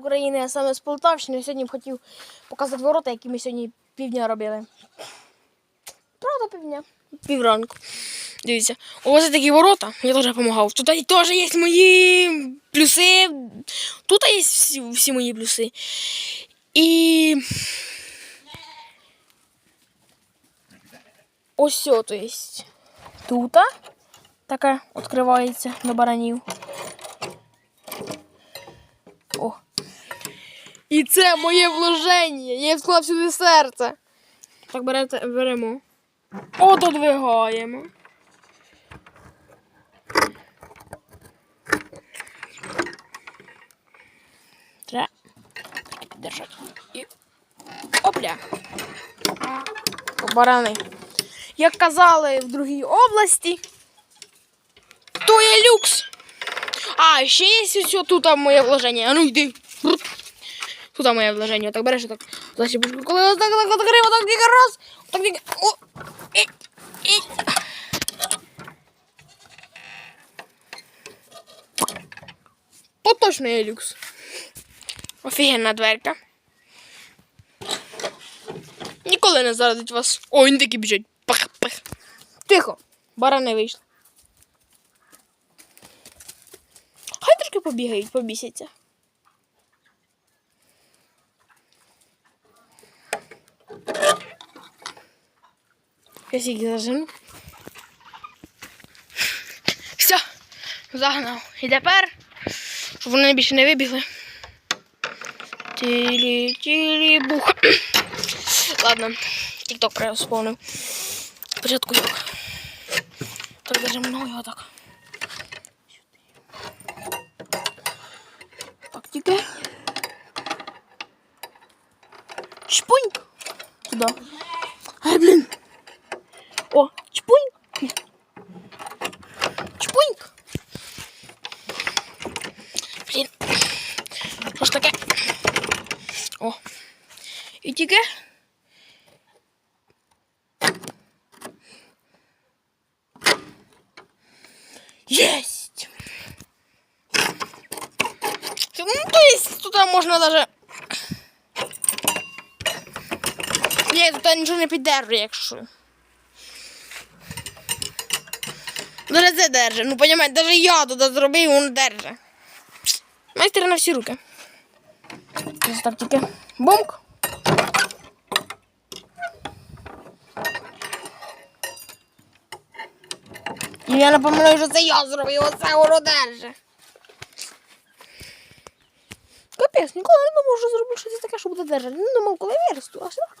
України, а саме з Полтавщини. Сьогодні б хотів показати ворота, які ми сьогодні півдня робили. Правда, півдня? Півранку. Дивіться, у вас є такі ворота, я теж допомагав. Тут теж є мої плюси. Тут є всі, всі мої плюси. І. Ось то є. Тут таке відкривається до баранів. О. І це моє вложення. Я вклав сюди серце. Так берете, беремо. Отодвигаємо. Треба піддержати. І опля. Барани. Як казали в другій області, то є люкс. А, ще є ось тут моє вложення. А ну йди. Тут моє вложення. Так береш так. Коли ось так, так відкрив, так кілька раз. Так кілька. О! І, і. Поточно люкс. Офігенна дверка. Ніколи не зарадить вас. О, він такі біжать. Пах, пах. Тихо. Барани вийшли. Хай трошки побігають, побісяться. Сіки зажену. Все, загнав. І тепер, щоб вони більше не вибігли. Тілі, тілі, бух. Ладно, тік-ток прямо сповнив. Спочатку як. Так держимо ногу отак. Так, тільки. Чпуньк. Туди. Ай, блін. О, чпуньк. Чпуньк. Блін. Що ж таке? О. І тільки. Есть! Ну, то есть, тут можна даже... Ні, тут нічого не піддержу, якщо. Даже це держи. Ну, понімаєте, даже я туди зробив, воно держи. Майстер на всі руки. Тільки. Бомк. І я напоминаю, що це я зробив, оце воно держи. Капець, ніколи не думав, що зроблю щось таке, що буде держати. Не думав, коли виросту, аж так.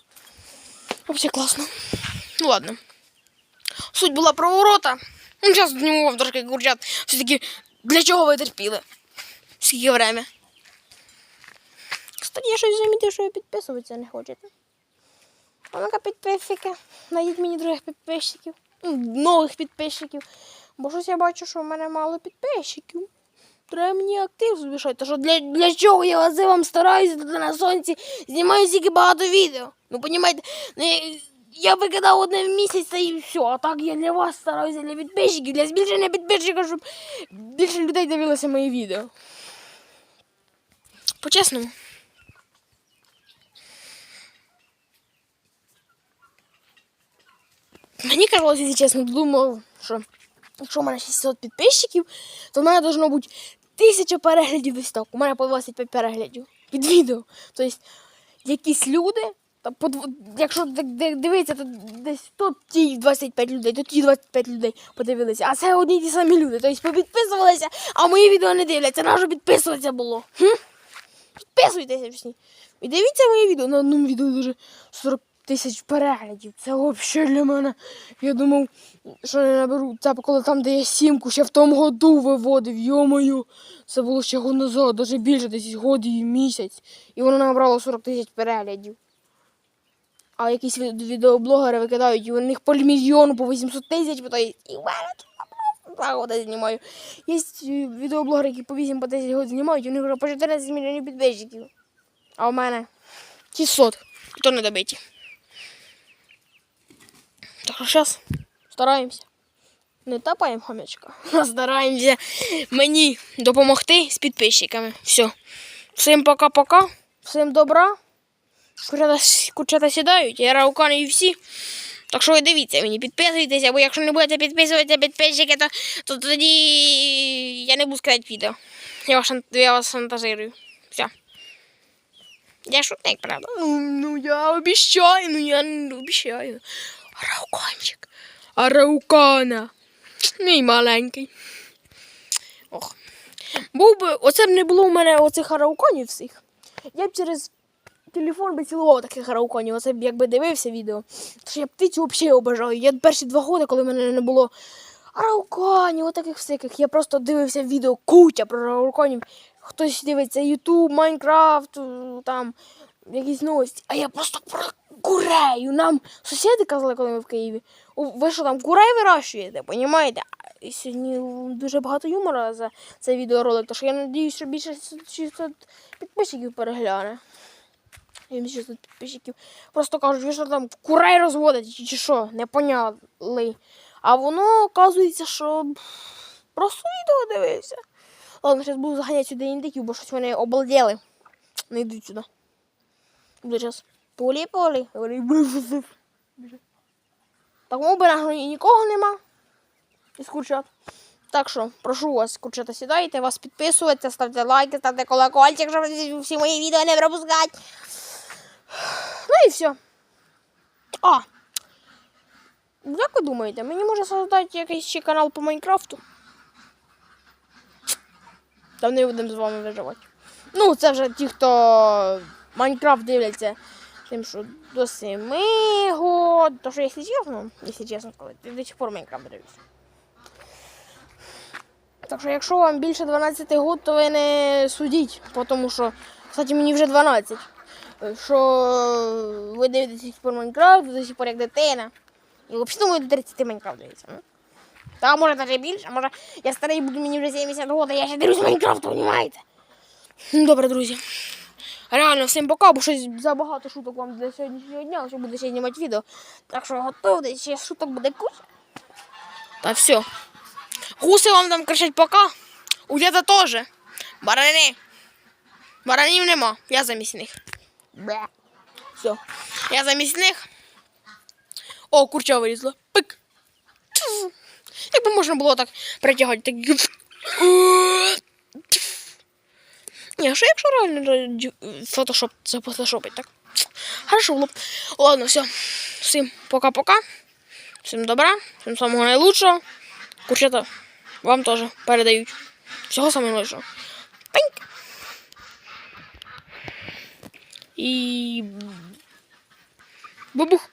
Взагалі класно. Ну ладно. Суть була про ворота. Ну, зараз зніму трошки курчат. Все-таки для чого ви терпіли? Скільки время? Кстати, я щось замітив, що ви підписуватися не хочете. А ну-ка, підписчики. Найдіть мені других підписчиків. Нових підписчиків. Бо щось я бачу, що в мене мало підписчиків. Треба мені актив збільшати. Що для, для чого я вас вам стараюся на сонці, знімаю стільки багато відео. Ну, понімаєте, я викидав одне в місяць та і все. А так я для вас стараюся, для підписчиків, для збільшення підписчиків, щоб більше людей дивилося мої відео. По-чесному. Мені казалось, якщо чесно, думав, що якщо в мене 600 підписчиків, то в мене должно бути 1000 переглядів десь так. У мене по 25 переглядів під відео. Тобто якісь люди, та по, якщо дивитися, то десь тут ті 25 людей, тут ті 25 людей подивилися. А це одні ті самі люди. Тобто попідписувалися, а мої відео не дивляться. Нащо підписуватися було? Хм? Підписуйтеся всі. І дивіться моє відео. На одному відео дуже 40 тисяч переглядів. Це взагалі для мене. Я думав, що я наберу. Це коли там, де я сімку ще в тому году виводив. Йо-моє, це було ще год назад, навіть більше, десь год і місяць. І воно набрало 40 тисяч переглядів. А якісь відеоблогери викидають, і у них по мільйону, по 800 тисяч, є- і в мене два роки знімаю. Є е, відеоблогери, які по 8 по 10 років знімають, у них вже по 14 мільйонів підписчиків. А у мене 600. І то не добиті. Так зараз стараємося. Не тапаємо хомячка, стараємося мені допомогти з підписчиками. Все. Всім пока-пока. Всім добра. Курчата, курчата сідають, я раукани і всі. Так що ви дивіться мені, підписуйтеся, бо якщо не будете підписуватися підписчики, то, то тоді я не буду скидати відео. Я вас, я вас шантажирую. Все. Я шутник, правда? Ну, ну я обіщаю, ну я не обіщаю. Рауканчик. Араукана. Мій маленький. Ох. Був би, оце б не було у мене оцих арауканів всіх. Я б через телефон би цілував таких арауканів. Оце б якби дивився відео. Тож я птицю взагалі обожаю. Я перші два роки, коли в мене не було арауканів, отаких всяких. Я просто дивився відео куча про арауканів. Хтось дивиться Ютуб, Майнкрафт, там якісь новості. А я просто про курею. Нам сусіди казали, коли ми в Києві. Ви що там курей вирощуєте, понімаєте? І сьогодні дуже багато юмора за цей відеоролик, тож я надіюсь, що більше 600 підписчиків перегляне. Їм 600 підписчиків. Просто кажуть, ви що там курей розводите чи, чи що, не поняли. А воно, оказується, що просто відео дивився. Ладно, зараз буду заганяти сюди індиків, бо щось вони обалділи. Не йдуть сюди. Буде зараз полі-полі. Вони биф-биф. Так мов би на нікого нема. Із курчат. Так що, прошу вас, курчата, сідайте, вас підписуйте, ставте лайки, ставте колокольчик, щоб всі мої відео не пропускати. Ну і все. А. Як ви думаєте, мені може создати якийсь ще канал по Майнкрафту? Та не будемо з вами виживати. Ну, це вже ті, хто Майнкрафт дивляться. Тим, що до 7 год. То що, якщо чесно, якщо чесно я до сих пор Майнкрафт дивлюся. Так що, якщо вам більше 12 год, то ви не судіть, тому що, кстати, мені вже 12. Е, Що ви дивитесь пор Майнкрафт, до сих пор як дитина. І взагалі ви до 30 Майнкрафт дивитеся. ну. Та може навіть більше, а може я старий буду, мені вже 70 років, а я ще дивлюсь Майнкрафт, розумієте? Добре, друзі. Реально, всім пока, бо щось забагато шуток вам для сьогоднішнього дня, що буду ще знімати відео. Так що готуйтесь, ще шуток буде куча. Та все. Гуси вам там кричать пока. У діда теж. Барани. Баранів нема. Я замість них. Бе. Все. Я замість них. О, курча вилізла. Пик. Якби можна було так притягати, так. Ні, а що якщо реально фотошоп зафотошопить, так? Хорошо було. б. Ладно, все. Всім пока-пока. Всім добра, всім самого найлучшого. Курчата вам теж передають. Всього самого найлучшого. Пиньк. І. Бубух.